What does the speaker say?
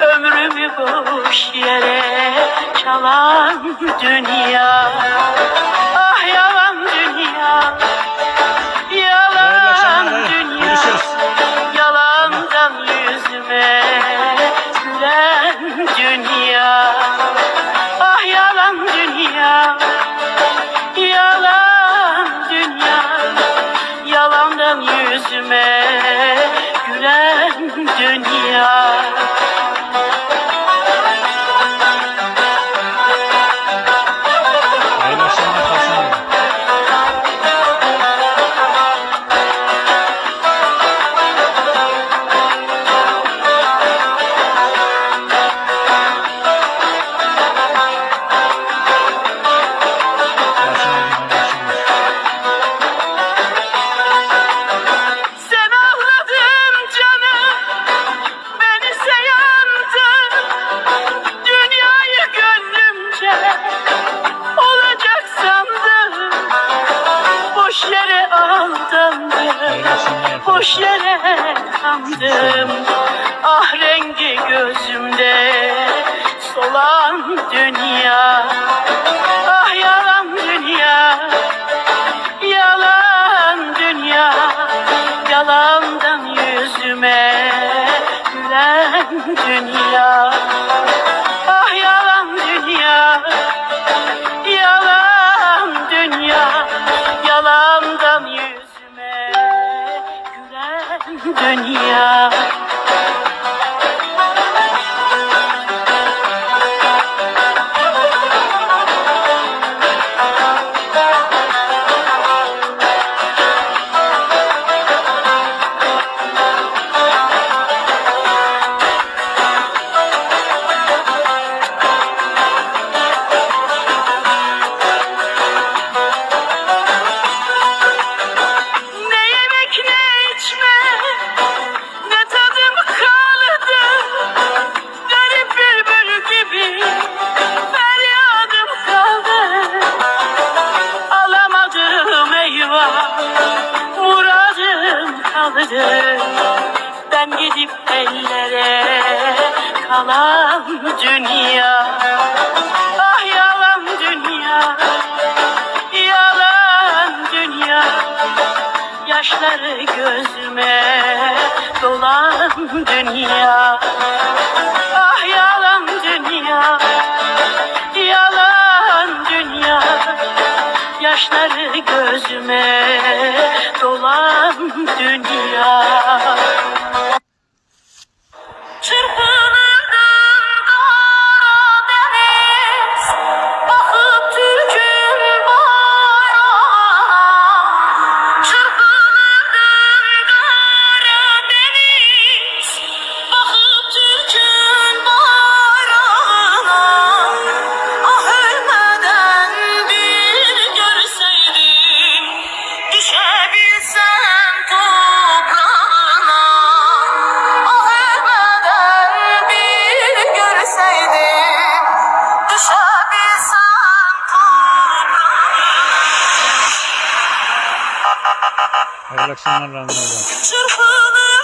Ömrümü boş yere çalan dünya. Ah yalan dünya. Yalan dünya. Yalandan yüzüme gülen dünya. Ah yalan dünya. Yalan dünya. Yalandan yüzüme Boş yere aldandım Boş yere kandım Ah rengi gözümde Solan dünya Gülen gidip ellere Kalan dünya. Ah yalan dünya Yalan dünya. Yaşları gözüme dolan dünya. Ah yalan dünya Yalan dünya. Yaşları gözüme dolan dünya Hayırlı akşamlar Ramazan